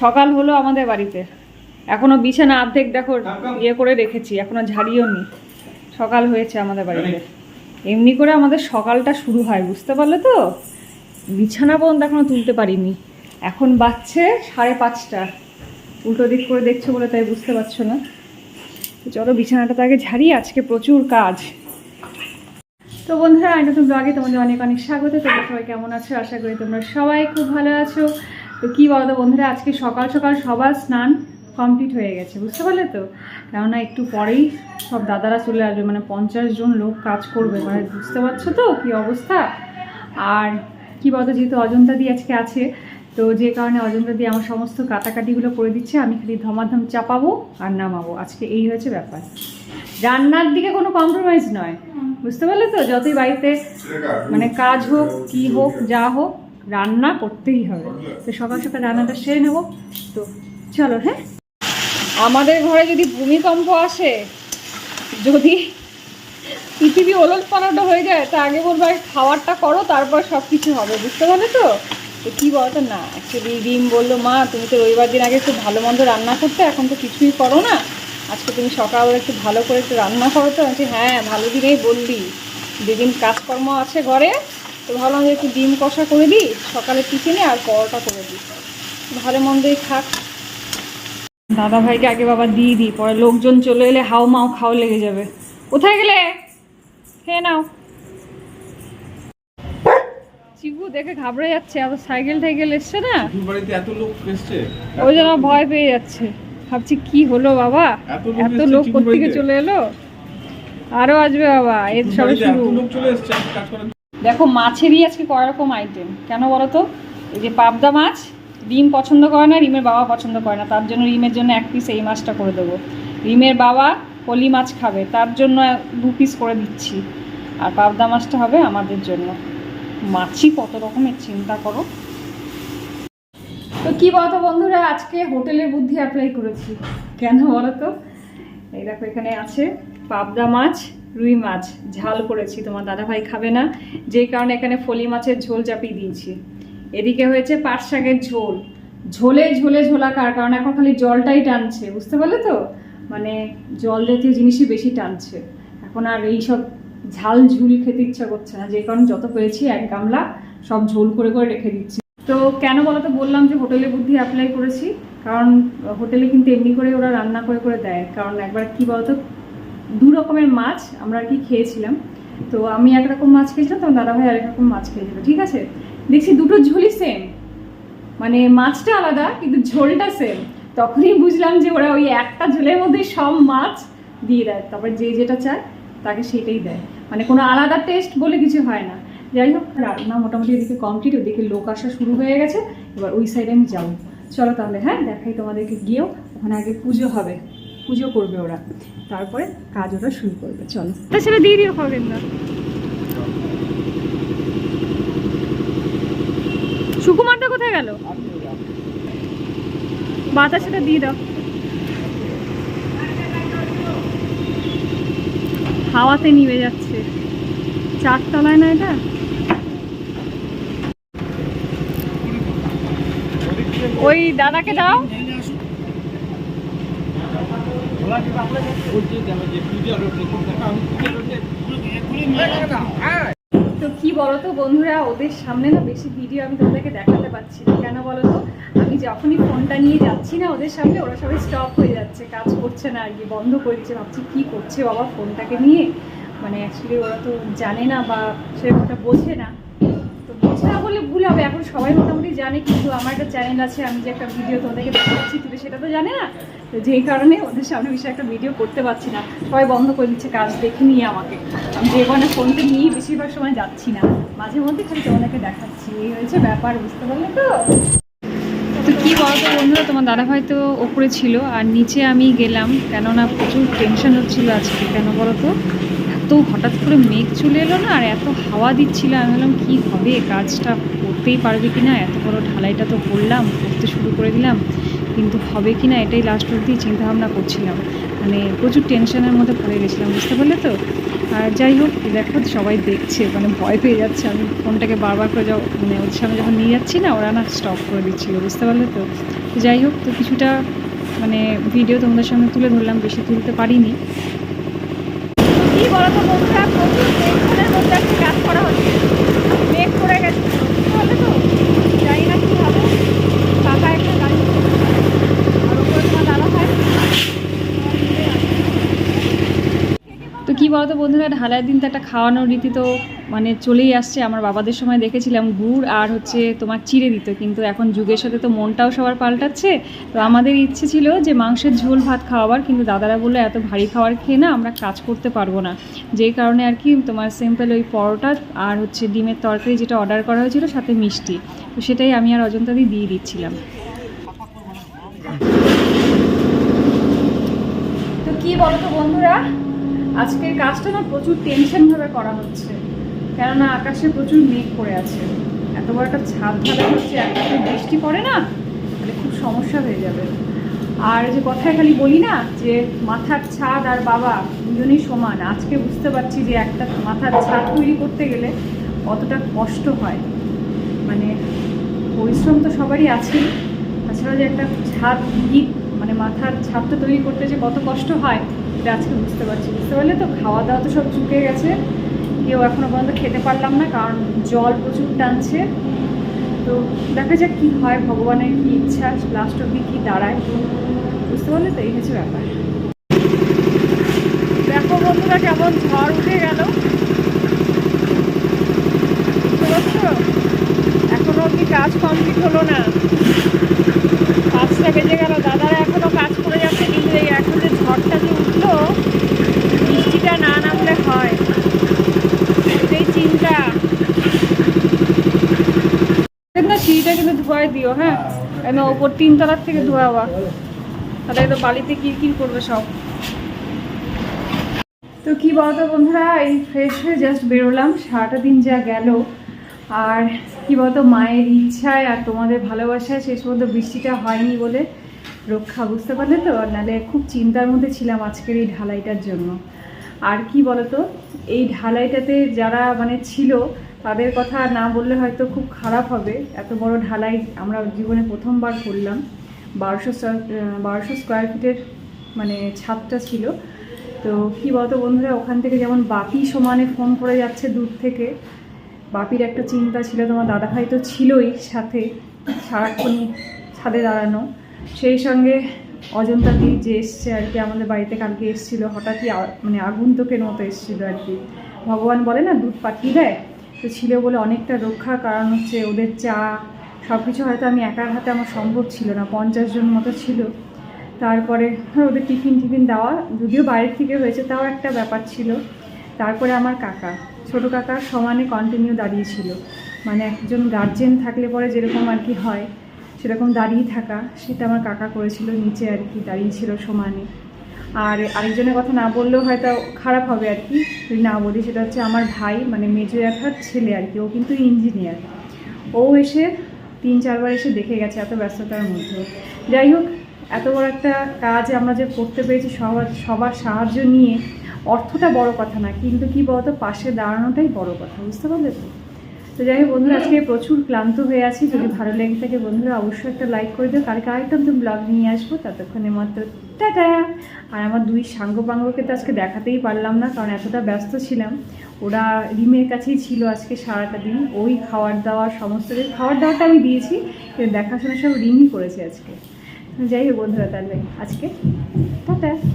সকাল হলো আমাদের বাড়িতে। এখনও বিছানা অর্ধেক দেখো ইয়ে করে রেখেছি, এখনও ঝাড়িও নি। সকাল হয়েছে আমাদের বাড়িতে। এমনি করে আমাদের সকালটা শুরু হয়, বুঝতে পারলে তো? বিছানা পর্যন্ত এখনও তুলতে পারিনি। এখন বাজছে সাড়ে পাঁচটা। উল্টো দিক করে দেখছ বলে তাই বুঝতে পারছ না। চলো বিছানাটা তো আগে ঝাড়ি, আজকে প্রচুর কাজ। তো বন্ধুরা আমি নতুন ব্লগে তোমাদের অনেক অনেক স্বাগত। তোমরা সবাই কেমন আছো? আশা করি তোমরা সবাই খুব ভালো আছো। তো কী বলতো বন্ধুরা আজকে সকাল সকাল সবার স্নান কমপ্লিট হয়ে গেছে বুঝতে পারলে তো? কেননা একটু পরেই সব দাদারা চলে আসবে মানে পঞ্চাশ জন লোক কাজ করবে মানে বুঝতে পারছ তো কী অবস্থা? আর কী বলতো যেহেতু অজন্তা দি আজকে আছে তো যে কারণে অজন্তা দিয়ে আমার সমস্ত কাটাকাটিগুলো করে দিচ্ছে আমি খালি ধমাধম চাপাবো আর নামাবো। আজকে এই হয়েছে ব্যাপার। রান্নার দিকে কোনো কম্প্রোমাইজ নয় বুঝতে পারলে তো? যতই বাড়িতে মানে কাজ হোক কি হোক। যা হোক রান্না করতেই হবে। তো সকাল সকাল রান্নাটা সেরে নেব। তো চলো হ্যাঁ? আমাদের ঘরে যদি ভূমিকম্প আসে, যদি পৃথিবী ওলট পালট হয়ে যায়, তা আগে বলব খাবারটা করো, তারপর সব কিছু হবে। বুঝতে পারলে তো? তো কী বলতো? না অ্যাকচুয়ালি রিম বলল, মা, তুমি তো রবিবার দিন আগে খুব ভালো মন্দ রান্না করতে, এখন তো কিছুই করো না। আজকে তুমি সকালবেলা একটু ভালো করে একটু রান্না করো তো? হ্যাঁ ভালো দিনেই বললি। যেদিন কাজকর্ম আছে ঘরে তো ভাবলাম যে একটু ডিম কষা করে দিই সকালে টিফিনে আর পরোটা করে দিই। ভালো মন্দই খাক দাদা ভাইকে আগে বাবা দিয়ে দিই পরে লোকজন চলে এলে হাও মাও খাও লেগে যাবে। কোথায় গেলে? খেয়ে নাও। চিকু দেখে ঘাবড়ে যাচ্ছে আবার সাইকেল টাইকেল এসছে না? বাড়িতে এত লোক এসছে। ওই জন্য ভয় পেয়ে যাচ্ছে। ভাবছি কি হলো বাবা? এত লোক কোথেকে চলে এলো? আরও আসবে বাবা এর সবে শুরু। লোক চলে এসছে দেখো, মাছেরই আজকে কয় রকম আইটেম কেন বলো তো এই যে পাবদা মাছ রিম পছন্দ করে না, রিমের বাবা পছন্দ করে না। তার জন্য রিমের জন্য এক পিস এই মাছটা করে দেবো। রিমের বাবা পলি মাছ খাবে, তার জন্য দু পিস করে দিচ্ছি। আর পাবদা মাছটা হবে আমাদের জন্য। মাছই কত রকমের, চিন্তা করো। তো কি বলতো বন্ধুরা, আজকে হোটেলের বুদ্ধি অ্যাপ্লাই করেছি। কেন বলো তো এই দেখো, এখানে আছে পাবদা মাছ রুই মাছ, ঝাল করেছি, তোমার দাদাভাই খাবে না। যেই কারণে এখানে ফলি মাছের ঝোল চাপিয়ে দিয়েছি। এদিকে হয়েছে পাট শাকের ঝোল। ঝোলে ঝোলে ঝোলাকার কারণ এখন খালি জলটাই টানছে, বুঝতে পারলে তো? মানে জল জাতীয় জিনিসই বেশি টানছে। এখন আর এইসব ঝাল ঝুল খেতে ইচ্ছা করছে না। যে কারণে যত পেয়েছি, এক গামলা সব ঝোল করে করে রেখে দিচ্ছি। তো কেন বলতো, বললাম যে হোটেলে বুদ্ধি অ্যাপ্লাই করেছি। কারণ হোটেলে কিন্তু এমনি করে ওরা রান্না করে করে দেয়। কারণ একবার কি বলতো দু রকমের মাছ আমরা আর কি খেয়েছিলাম। তো আমি একরকম মাছ খেয়েছিলাম তো দাদাভাই আরেক রকম মাছ খেয়েছিল ঠিক আছে? দেখছি দুটো ঝোলই সেম মানে মাছটা আলাদা, কিন্তু ঝোলটা সেম তখনই বুঝলাম যে ওরা ওই একটা ঝোলের মধ্যে সব মাছ দিয়ে দেয়। তারপর যে যেটা চায়, তাকে সেটাই দেয়। মানে কোনো আলাদা টেস্ট বলে কিছু হয় না। যাই হোক, রান্না মোটামুটি এদিকে কমপ্লিট ওদিকে লোক আসা শুরু হয়ে গেছে। এবার ওই সাইডে আমি যাব। চলো তাহলে হ্যাঁ? দেখাই তোমাদেরকে গিয়েও, ওখানে আগে পুজো হবে। পুজো করবে ওরা। তারপরে কাজ ওরা শুরু করবে, চলো। তাছাড়া দিয়ে দিও খাবেন না সুকুমারটা কোথায় গেল? বাতাসাটা দিয়ে দাও। হাওয়াতে নিভে যাচ্ছে। চারতলায় না এটা? ওই দাদাকে দাও। তো কি বলতো বন্ধুরা, ওদের সামনে না বেশি ভিডিও আমি তোমাদেরকে দেখাতে পারছি না। কেন বলো তো আমি যখনই ফোনটা নিয়ে যাচ্ছি না ওদের সামনে, ওরা সবাই স্টপ হয়ে যাচ্ছে, কাজ করছে না, আর কি বন্ধ করে দিচ্ছে ভাবছি কী করছে বাবা ফোনটাকে নিয়ে? মানে অ্যাকচুয়ালি ওরা তো জানে না বা সেরকমটা বোঝে না। তো বোঝে না বলে ভুল হবে, এখন সবাই মোটামুটি জানে কিন্তু আমার একটা চ্যানেল আছে, আমি যে একটা ভিডিও তোমাদেরকে দেখাচ্ছি, তুমি সেটা তো জানে না। তো যেই কারণে ওদের সামনে বিষয়ে একটা ভিডিও করতে পারছি না। সবাই বন্ধ করে দিচ্ছে কাজ, দেখে নিয়ে আমাকে। আমি যে কারণে ফোনটা নিয়ে বেশিরভাগ সময় যাচ্ছি না। মাঝে মধ্যে খালি তোমাদেরকে দেখাচ্ছি, এই হয়েছে ব্যাপার, বুঝতে পারলে তো? তো কী বলতো বন্ধুরা, তোমার দাদাভাই তো ওপরে ছিল, আর নিচে আমি গেলাম, কেননা প্রচুর টেনশন হচ্ছিল আজকে, কেন বলো তো এত হঠাৎ করে মেঘ চলে এলো না আর এত হাওয়া দিচ্ছিল, আমি ভাবলাম, কী হবে? কাজটা করতেই পারবে কি না এত বড় ঢালাইটা তো করলাম, করতে শুরু করে দিলাম, কিন্তু হবে কি না এটাই লাস্ট অব্দি চিন্তা ভাবনা করছিলাম। মানে প্রচুর টেনশনের মধ্যে পড়ে গেছিলাম, বুঝতে পারলে তো? আর যাই হোক দেখো, সবাই দেখছে মানে ভয় পেয়ে যাচ্ছে। আমি ফোনটাকে বারবার করে যাও মানে ওদের সামনে যখন নিয়ে যাচ্ছি না, ওরা না স্টপ করে দিচ্ছিল, বুঝতে পারলে তো? যাই হোক, তো কিছুটা মানে ভিডিও তোমাদের সামনে তুলে ধরলাম, বেশি তুলতে পারিনি। কি বলতো বন্ধুরা প্রচুর টেনশনের মধ্যে একটা কাজ করা হচ্ছে মেঘ করে গেছে বুঝতে পারলে তো জানি না কী হবে কাকা একটা গাড়ি আর ওপরে তোমার দাদা ভাই তো কি বলতো, বন্ধুরা ঢালাইয়ের দিন তো একটা খাওয়ানোর রীতি তো মানে চলেই আসছে। আমার বাবাদের সময় দেখেছিলাম, গুড় আর হচ্ছে তোমার চিড়ে দিত। কিন্তু এখন যুগের সাথে তো মনটাও সবার পাল্টাচ্ছে। তো আমাদের ইচ্ছে ছিল যে মাংসের ঝোল ভাত খাওয়াবার, কিন্তু দাদারা বলল, এত ভারী খাবার খেয়ে না আমরা কাজ করতে পারব না। যেই কারণে আর কি তোমার সিম্পল ওই পরোটা আর হচ্ছে ডিমের তরকারি যেটা অর্ডার করা হয়েছিল, সাথে মিষ্টি। তো সেটাই আমি আর অজন্তাদি দিয়ে দিচ্ছিলাম। তো কি বলতো বন্ধুরা? আজকের কাজটা না প্রচুর টেনশন ভাবে করা হচ্ছে। কেননা আকাশে প্রচুর মেঘ পড়ে আছে। এত বড় একটা ছাদ ঢালা হচ্ছে একটা বৃষ্টি পড়ে না? তাহলে খুব সমস্যা হয়ে যাবে। আর যে কথায় খালি বলি না, যে মাথার ছাদ আর বাবা দুজনেই সমান। আজকে বুঝতে পারছি যে একটা মাথার ছাদ তৈরি করতে গেলে কতটা কষ্ট হয়। মানে পরিশ্রম তো সবারই আছেই তাছাড়া যে একটা ছাদ মানে মাথার ছাদটা তৈরি করতে যে কত কষ্ট হয় এটা আজকে বুঝতে পারছি, বুঝতে পারলে তো খাওয়া দাওয়া তো সব চুকে গেছে। কেউ এখনও পর্যন্ত খেতে পারলাম না, কারণ জল প্রচুর টানছে। তো দেখা যাক কী হয়, ভগবানের কী ইচ্ছা লাস্ট অব্দি কী দাঁড়ায়। বুঝতে পারলে তো এই হচ্ছে ব্যাপার। দেখো বন্ধুরা কেমন ঝড় উঠে গেল। বুঝতে পারছ? এখনও অব্দি কাজ কমপ্লিট হলো না পাঁচটা বেজে গেল দাদারা এখনও কাজ করে যাচ্ছে কিন্তু এই এখন যে ঝড়টা যে উঠল বৃষ্টিটা না নামলে হয় এটাই চিন্তা না ধোয়াই দিও হ্যাঁ? কেন ওপর তিনতলার থেকে ধোয়াবা তাহলে তো বালিতে কিরকির করবে সব। তো কি বলতো বন্ধুরা, এই ফ্রেশ হয়ে জাস্ট বেরোলাম, সারাটা দিন যা গেল। আর কি বলতো, মায়ের ইচ্ছায় আর তোমাদের ভালোবাসায় শেষ পর্যন্ত বৃষ্টিটা হয়নি বলে রক্ষা, বুঝতে পারলে তো? নাহলে খুব চিন্তার মধ্যে ছিলাম আজকের এই ঢালাইটার জন্য। আর কি বলতো? এই ঢালাইটাতে যারা মানে ছিল, তাদের কথা না বললে হয়তো খুব খারাপ হবে। এত বড় ঢালাই আমরা জীবনে প্রথমবার করলাম। বারোশো বারোশো স্কোয়ার ফিটের মানে ছাদটা ছিল। তো কি বলতো বন্ধুরা, ওখান থেকে যেমন বাপি সমানে ফোন করে যাচ্ছে দূর থেকে, বাপির একটা চিন্তা ছিল, তোমার দাদাভাই তো ছিলই সাথে, সারাক্ষণ ছাদে দাঁড়ানো। সেই সঙ্গে অজন্তাদি যে এসছে আর কি আমাদের বাড়িতে কালকে এসেছিল, হঠাৎই মানে আগন্তুকের মতো এসেছিল আর কি। ভগবান বলে না, দুধ পাঠিয়ে দেয়। তো ছিল বলে অনেকটা রক্ষা, কারণ হচ্ছে ওদের চা সব কিছু হয়তো আমি একার হাতে আমার সম্ভব ছিল না, পঞ্চাশ জন মতো ছিল। তারপরে ওদের টিফিন টিফিন দেওয়া, যদিও বাইরের থেকে হয়েছে তাও একটা ব্যাপার ছিল। তারপরে আমার কাকা, ছোট কাকা সমানে কন্টিনিউ দাঁড়িয়েছিল মানে একজন গার্জেন থাকলে পরে যেরকম আর কি হয়। সেরকম দাঁড়িয়ে থাকা, সেটা আমার কাকা করেছিল নিচে আর কি, দাঁড়িয়ে ছিল সমানে। আর আরেকজনের কথা না বললেও হয়তো খারাপ হবে আর কি, যদি না বলি, সেটা হচ্ছে আমার ভাই মানে মেজো একার ছেলে আর কি, ও কিন্তু ইঞ্জিনিয়ার। ও এসে তিন, চারবার এসে দেখে গেছে এত ব্যস্ততার মধ্যে। যাই হোক, এত বড় একটা কাজ আমরা যে করতে পেরেছি সবার সবার সাহায্য নিয়ে, অর্থটা বড় কথা না, কিন্তু কি বলতো, পাশে দাঁড়ানোটাই বড় কথা, বুঝতে পারলে তো? তো যাই হোক বন্ধুরা, আজকে প্রচুর ক্লান্ত হয়ে আছি। যদি ভালো লেগে থাকে বন্ধুরা, অবশ্যই একটা লাইক করে দিও। কালকে আরেকটা নতুন ব্লগ নিয়ে আসব, ততক্ষণে মাত্র টাটা। আর আমার দুই সাঙ্গ পাঙ্গকে তো আজকে দেখাতেই পারলাম না, কারণ এতটা ব্যস্ত ছিলাম। ওরা রিমের কাছেই ছিল আজকে সারাটা দিন। ওই খাবার দাওয়া সমস্ত খাবার দাওয়াটা আমি দিয়েছি দেখাশোনা সব রিমই করেছে আজকে। যাই হোক বন্ধুরা, তাহলে আজকে টাটা।